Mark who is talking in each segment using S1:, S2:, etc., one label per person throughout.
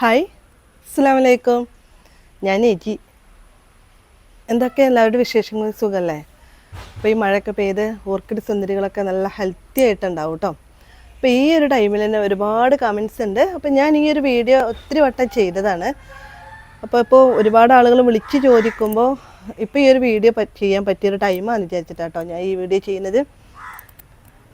S1: Hi. അസ്സാം വലൈക്കും ഞാൻ എജി. എന്തൊക്കെ എല്ലാവരുടെ വിശേഷങ്ങൾ? സുഖമല്ലേ അപ്പോൾ ഈ മഴയൊക്കെ പെയ്ത് ഓർക്കിഡ് സുന്ദരികളൊക്കെ നല്ല ഹെൽത്തി ആയിട്ടുണ്ടാവും കേട്ടോ അപ്പോൾ ഈ ഒരു ടൈമിൽ തന്നെ ഒരുപാട് കമൻസ് ഉണ്ട്. അപ്പോൾ ഞാൻ ഈ ഒരു വീഡിയോ ഒത്തിരി വട്ടം ചെയ്തതാണ്. അപ്പോൾ ഇപ്പോൾ ഒരുപാട് ആളുകൾ വിളിച്ച് ചോദിക്കുമ്പോൾ ഇപ്പോൾ ഈ ഒരു വീഡിയോ ചെയ്യാൻ പറ്റിയൊരു ടൈമാണെന്ന് വിചാരിച്ചിട്ടാട്ടോ ഞാൻ ഈ വീഡിയോ ചെയ്യുന്നത്.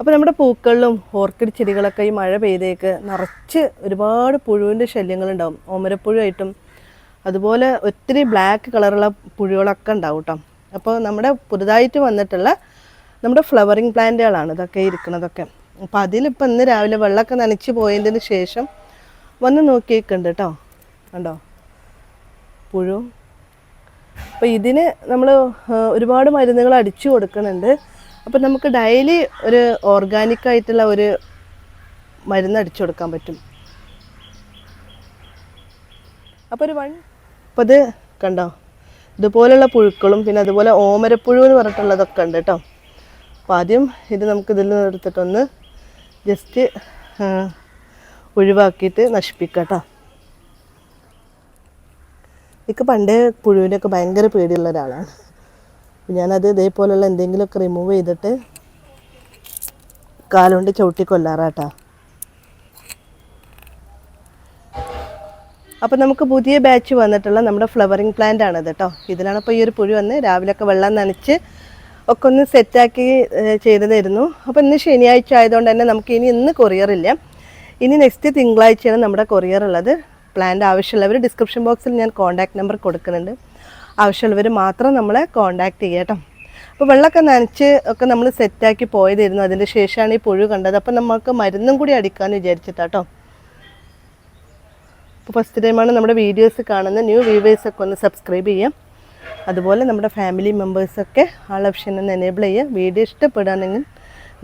S1: അപ്പോൾ നമ്മുടെ പൂക്കളിലും ഓർക്കിഡ് ചെടികളൊക്കെ ഈ മഴ പെയ്തേക്ക് നിറച്ച് ഒരുപാട് പുഴുവിന്റെ ശല്യങ്ങളുണ്ടാവും. ഓമരപ്പുഴുവായിട്ടും അതുപോലെ ഒത്തിരി ബ്ലാക്ക് കളറുള്ള പുഴുകളൊക്കെ ഉണ്ടാവും കേട്ടോ അപ്പോൾ നമ്മുടെ പുതുതായിട്ട് വന്നിട്ടുള്ള നമ്മുടെ ഫ്ലവറിങ് പ്ലാന്റുകളാണ് ഇതൊക്കെ ഇരിക്കുന്നതൊക്കെ അപ്പോൾ അതിലിപ്പോൾ ഇന്ന് രാവിലെ വെള്ളമൊക്കെ നനച്ച് പോയതിന് ശേഷം വന്ന് നോക്കിയേക്കുണ്ട് കേട്ടോ കണ്ടോ? പുഴു അപ്പോൾ ഇതിന് നമ്മൾ ഒരുപാട് മരുന്നുകൾ അടിച്ചു കൊടുക്കുന്നുണ്ട്. അപ്പോൾ നമുക്ക് ഡെയിലി ഒരു ഓർഗാനിക് ആയിട്ടുള്ള ഒരു മരുന്ന് അടിച്ചു കൊടുക്കാൻ പറ്റും. അപ്പോൾ ഒരു വൺ അപ്പോൾ ഇത് കണ്ടോ? ഇതുപോലുള്ള പുഴുക്കളും പിന്നെ അതുപോലെ ഓമരപ്പുഴു എന്ന് പറഞ്ഞിട്ടുള്ളതൊക്കെ ഉണ്ട് കേട്ടോ. അപ്പോൾ ആദ്യം ഇത് നമുക്ക് ഇതിൽ നിന്ന് എടുത്തിട്ടൊന്ന് ജസ്റ്റ് ഒഴിവാക്കിയിട്ട് നശിപ്പിക്കാം കേട്ടോ. എനിക്ക് പണ്ടേ പുഴുവിനൊക്കെ ഭയങ്കര പേടിയുള്ള ഒരാളാണ്. ഞാനത് ഇതേപോലുള്ള എന്തെങ്കിലുമൊക്കെ റിമൂവ് ചെയ്തിട്ട് കാലുകൊണ്ട് ചവിട്ടി കൊല്ലാറാട്ടാ. അപ്പോൾ നമുക്ക് പുതിയ ബാച്ച് വന്നിട്ടുള്ള നമ്മുടെ ഫ്ലവറിങ് പ്ലാന്റ് ആണ് കേട്ടോ ഇതിലാണ് ഇപ്പോൾ ഈ ഒരു പുഴു വന്ന് രാവിലെയൊക്കെ വെള്ളം നനച്ച് ഒക്കെ ഒന്ന് സെറ്റാക്കി ചെയ്തതായിരുന്നു. അപ്പോൾ ഇന്ന് ശനിയാഴ്ച ആയതുകൊണ്ട് തന്നെ നമുക്ക് ഇനി ഇന്ന് കൊറിയർ ഇല്ല. ഇനി നെക്സ്റ്റ് തിങ്കളാഴ്ചയാണ് നമ്മുടെ കൊറിയർ ഉള്ളത്. പ്ലാന്റ് ആവശ്യമുള്ളവർ ഡിസ്ക്രിപ്ഷൻ ബോക്സിൽ ഞാൻ കോൺടാക്ട് നമ്പർ കൊടുക്കുന്നുണ്ട്. ആവശ്യമുള്ളവർ മാത്രം നമ്മളെ കോൺടാക്ട് ചെയ്യുക കേട്ടോ. അപ്പോൾ വെള്ളമൊക്കെ നനച്ച് ഒക്കെ നമ്മൾ സെറ്റാക്കി പോയതായിരുന്നു. അതിന്റെ ശേഷമാണ് ഈ പുഴു കണ്ടത്. അപ്പോൾ നമുക്ക് മരുന്നും കൂടി അടിക്കാമെന്ന് വിചാരിച്ചിട്ടാട്ടോ അപ്പോൾ ഫസ്റ്റ് ടൈമാണ് നമ്മുടെ വീഡിയോസ് കാണുന്ന ന്യൂ വ്യൂവേഴ്സൊക്കെ ഒന്ന് സബ്സ്ക്രൈബ് ചെയ്യാം. അതുപോലെ നമ്മുടെ ഫാമിലി മെമ്പേഴ്സൊക്കെ ആൾ ഓപ്ഷൻ ഒന്ന് എനേബിൾ ചെയ്യുക. വീഡിയോ ഇഷ്ടപ്പെടുകയാണെങ്കിൽ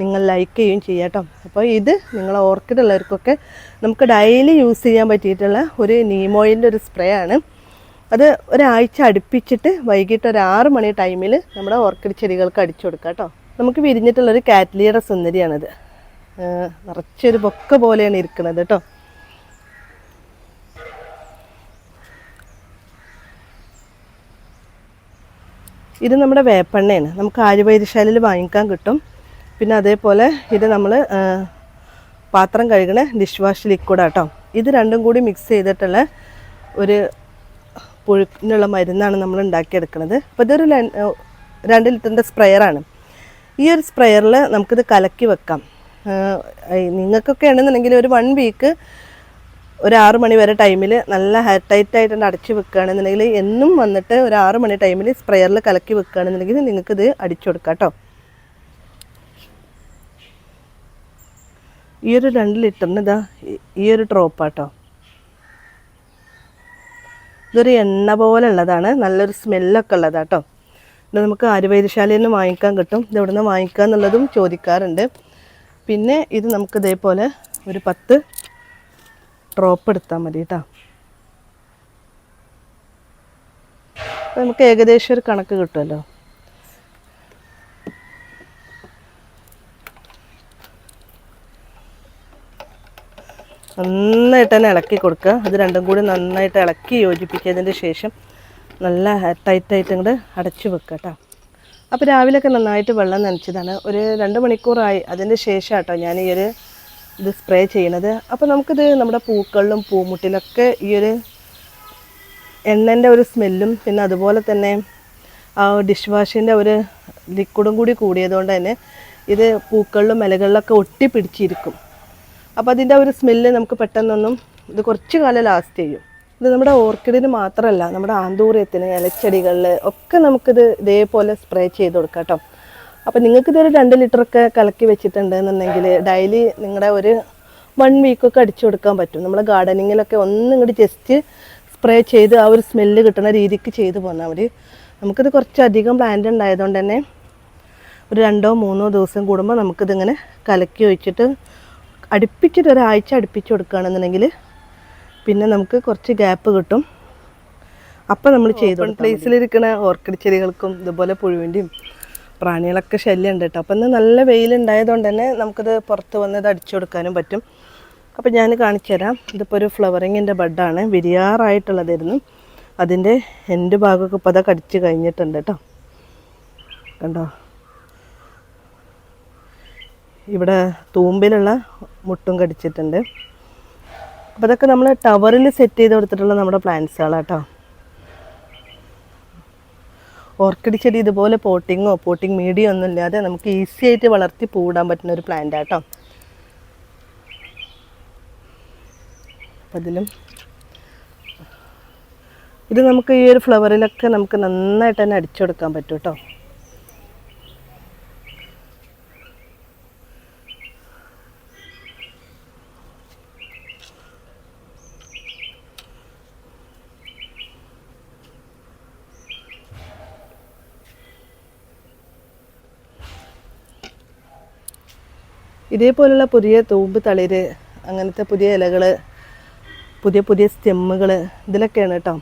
S1: നിങ്ങൾ ലൈക്ക് ചെയ്യുകയും ചെയ്യാം കേട്ടോ അപ്പോൾ ഇത് നിങ്ങൾ ഓർക്കിഡ് ഉള്ളവർക്കൊക്കെ നമുക്ക് ഡെയിലി യൂസ് ചെയ്യാൻ പറ്റിയിട്ടുള്ള ഒരു നീമോയിലിന്റെ ഒരു സ്പ്രേ ആണ്. അത് ഒരാഴ്ച അടുപ്പിച്ചിട്ട് വൈകിട്ട് ഒരു ആറ് മണി ടൈമിൽ നമ്മുടെ ഓർക്കിഡ് ചെടികൾക്ക് അടിച്ചു കൊടുക്കാം കേട്ടോ. നമുക്ക് വിരിഞ്ഞിട്ടുള്ളൊരു കാറ്റ്ലിയുടെ സുന്ദരിയാണിത്. നിറച്ചൊരു ബൊക്ക പോലെയാണ് ഇരിക്കുന്നത് കേട്ടോ. ഇത് നമ്മുടെ വേപ്പെണ്ണയാണ്. നമുക്ക് ആര്യവൈദ്യശാലയിൽ വാങ്ങിക്കാൻ കിട്ടും. പിന്നെ അതേപോലെ ഇത് നമ്മൾ പാത്രം കഴുകണ ഡിഷ് വാഷ് ലിക്വിഡാട്ടോ ഇത് രണ്ടും കൂടി മിക്സ് ചെയ്തിട്ടുള്ള ഒരു പുഴുക്കിനുള്ള മരുന്നാണ് നമ്മൾ ഉണ്ടാക്കിയെടുക്കുന്നത്. അപ്പോൾ ഇതൊരു രണ്ട് ലിറ്ററിന്റെ സ്പ്രെയറാണ്. ഈ ഒരു സ്പ്രെയറിൽ നമുക്കിത് കലക്കി വെക്കാം. നിങ്ങൾക്കൊക്കെ ആണെന്നുണ്ടെങ്കിൽ ഒരു വൺ വീക്ക് ഒരു ആറ് മണി വരെ ടൈമിൽ നല്ല ഹെയർ ആയിട്ട് അടച്ച് വെക്കുകയാണെന്നുണ്ടെങ്കിൽ എന്നും വന്നിട്ട് ഒരു ആറ് മണി ടൈമിൽ സ്പ്രെയറിൽ കലക്കി വെക്കുകയാണെന്നുണ്ടെങ്കിൽ നിങ്ങൾക്കിത് അടിച്ചു കൊടുക്കാം കേട്ടോ. ഈ ഒരു രണ്ട് ലിറ്ററിന് ഇതാ ഈ ഒരു ഡ്രോപ്പാട്ടോ. ഇതൊരു എണ്ണ പോലെ ഉള്ളതാണ് നല്ലൊരു സ്മെല്ലൊക്കെ ഉള്ളതാട്ടോ. ഇത് നമുക്ക് ആര്യവൈദ്യശാലയിൽ നിന്ന് വാങ്ങിക്കാൻ കിട്ടും. ഇത് എവിടെ നിന്ന് വാങ്ങിക്കുക എന്നുള്ളതും ചോദിക്കാറുണ്ട്. പിന്നെ ഇത് നമുക്ക് ഇതേപോലെ ഒരു പത്ത് ഡ്രോപ്പ് എടുത്താൽ മതി കേട്ടോ നമുക്ക് ഏകദേശം ഒരു കണക്ക് കിട്ടുമല്ലോ. നന്നായിട്ട് തന്നെ ഇളക്കി കൊടുക്കുക. അത് രണ്ടും കൂടി നന്നായിട്ട് ഇളക്കി യോജിപ്പിച്ചതിന് ശേഷം നല്ല ടൈറ്റായിട്ട് ഇങ്ങോട്ട് അടച്ചു വെക്കുക കേട്ടോ. അപ്പോൾ രാവിലെയൊക്കെ നന്നായിട്ട് വെള്ളം നനച്ചതാണ്. ഒരു രണ്ട് മണിക്കൂറായി. അതിന്റെ ശേഷം കേട്ടോ ഞാൻ ഈ ഒരു ഇത് സ്പ്രേ ചെയ്യണത്. അപ്പോൾ നമുക്കിത് നമ്മുടെ പൂക്കളിലും പൂമുട്ടിലൊക്കെ ഈ ഒരു എണ്ണന്റെ ഒരു സ്മെല്ലും പിന്നെ അതുപോലെ തന്നെ ആ ഡിഷ് വാഷിന്റെ ഒരു ലിക്വിഡും കൂടി കൂടിയതുകൊണ്ട് തന്നെ ഇത് പൂക്കളിലും ഇലകളിലൊക്കെ ഒട്ടിപ്പിടിച്ചിരിക്കും. അപ്പോൾ അതിന്റെ ഒരു സ്മെല്ല് നമുക്ക് പെട്ടെന്നൊന്നും ഇത് കുറച്ച് കാലം ലാസ്റ്റ് ചെയ്യും. ഇത് നമ്മുടെ ഓർക്കിഡിന് മാത്രമല്ല നമ്മുടെ ആന്തൂര്യത്തിന് ഇലച്ചെടികളിൽ ഒക്കെ നമുക്കിത് ഇതേപോലെ സ്പ്രേ ചെയ്ത് കൊടുക്കാം കേട്ടോ അപ്പോൾ നിങ്ങൾക്ക് ഇതൊരു രണ്ട് ലിറ്ററൊക്കെ കലക്കി വെച്ചിട്ടുണ്ട് എന്നുണ്ടെങ്കിൽ ഡെയിലി നിങ്ങളുടെ ഒരു വൺ വീക്കൊക്കെ അടിച്ചു കൊടുക്കാൻ പറ്റും. നമ്മൾ ഗാർഡനിങ്ങിലൊക്കെ ഒന്നും ഇങ്ങോട്ട് ജസ്റ്റ് സ്പ്രേ ചെയ്ത് ആ ഒരു സ്മെല്ല് കിട്ടുന്ന രീതിക്ക് ചെയ്ത് പോന്നാൽ മതി. നമുക്കിത് കുറച്ചധികം പ്ലാന്റ് ഉണ്ടായതുകൊണ്ട് തന്നെ ഒരു രണ്ടോ മൂന്നോ ദിവസം കൂടുമ്പോൾ നമുക്കിതിങ്ങനെ കലക്കി ഒഴിച്ചിട്ട് അടുപ്പിച്ചിട്ട് ഒരാഴ്ച അടുപ്പിച്ച് കൊടുക്കുകയാണെന്നുണ്ടെങ്കിൽ പിന്നെ നമുക്ക് കുറച്ച് ഗ്യാപ്പ് കിട്ടും. അപ്പം നമ്മൾ ചെയ്തു പ്ലേസിലിരിക്കുന്ന ഓർക്കിഡ് ചെടികൾക്കും ഇതുപോലെ പുഴുവിന്റെയും പ്രാണികളൊക്കെ ശല്യം ഉണ്ട് കേട്ടോ. അപ്പം ഇന്ന് നല്ല വെയിലുണ്ടായതുകൊണ്ട് തന്നെ നമുക്കിത് പുറത്ത് വന്ന് ഇത് അടിച്ചു കൊടുക്കാനും പറ്റും. അപ്പം ഞാൻ കാണിച്ചു തരാം. ഇതിപ്പോൾ ഒരു ഫ്ലവറിങ്ങിന്റെ ബഡാണ്. വിരിയാറായിട്ടുള്ളതായിരുന്നു. അതിന്റെ എന്റെ ഭാഗമൊക്കെ ഇപ്പോൾ അതൊക്കെ അടിച്ച് കഴിഞ്ഞിട്ടുണ്ട് കേട്ടോ. കണ്ടോ? ഇവിടെ തൂമ്പിലുള്ള മുട്ടും കടിച്ചിട്ടുണ്ട്. അപ്പോൾ ഇതൊക്കെ നമ്മൾ ടവറിൽ സെറ്റ് ചെയ്ത് കൊടുത്തിട്ടുള്ള നമ്മുടെ പ്ലാന്റ്സുകളാണ് കേട്ടോ ഓർക്കിഡ് ചെടി ഇതുപോലെ പോട്ടിങ്ങോ പോട്ടിങ് മീഡിയോ ഒന്നും ഇല്ലാതെ നമുക്ക് ഈസി ആയിട്ട് വളർത്തി പൂടാൻ പറ്റുന്ന ഒരു പ്ലാന്റ് ആട്ടോ അതിലും ഇത് നമുക്ക് ഈ ഒരു ഫ്ലവറിലൊക്കെ നമുക്ക് നന്നായിട്ട് തന്നെ അടിച്ചു കൊടുക്കാൻ പറ്റും കേട്ടോ ഇതേപോലുള്ള പുതിയ തൂമ്പ് തളിര് അങ്ങനത്തെ പുതിയ ഇലകൾ പുതിയ പുതിയ സ്റ്റെമ്മുകൾ ഇതിലൊക്കെയാണ് കേട്ടോ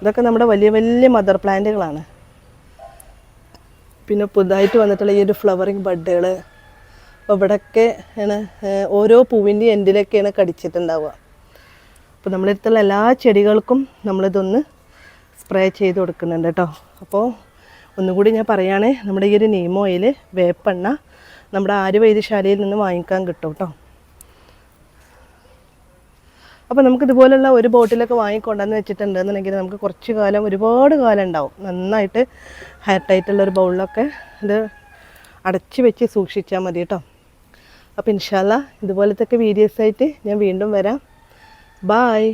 S1: ഇതൊക്കെ നമ്മുടെ വലിയ വലിയ മദർ പ്ലാന്റുകളാണ് പിന്നെ പുതുതായിട്ട് വന്നിട്ടുള്ള ഈ ഒരു ഫ്ലവറിങ് ബഡുകൾ ഇവിടെയൊക്കെ ആണ് ഓരോ പൂവിന്റെ എൻഡിലൊക്കെയാണ് കടിച്ചിട്ടുണ്ടാവുക. അപ്പോൾ നമ്മളിടത്തുള്ള എല്ലാ ചെടികൾക്കും നമ്മളിതൊന്ന് സ്പ്രേ ചെയ്ത് കൊടുക്കുന്നുണ്ട് കേട്ടോ അപ്പോൾ ഒന്നുകൂടി ഞാൻ പറയുകയാണേ നമ്മുടെ ഈ ഒരു നീമോയിൽ വേപ്പെണ്ണ നമ്മുടെ ആര്യവൈദ്യശാലയിൽ നിന്ന് വാങ്ങിക്കാൻ കിട്ടും കേട്ടോ അപ്പോൾ നമുക്ക് ഇതുപോലുള്ള ഒരു ബോട്ടിലൊക്കെ വാങ്ങിക്കൊണ്ടെന്ന് വെച്ചിട്ടുണ്ടെന്നുണ്ടെങ്കിൽ നമുക്ക് കുറച്ച് കാലം ഒരുപാട് കാലം ഉണ്ടാവും. നന്നായിട്ട് ഹെയർ ഒരു ബൗളിലൊക്കെ ഇത് അടച്ചു വെച്ച് സൂക്ഷിച്ചാൽ മതി കേട്ടോ അപ്പോൾ ഇൻഷാല്ല ഇതുപോലത്തെ വീഡിയോസായിട്ട് ഞാൻ വീണ്ടും വരാം. ബായ്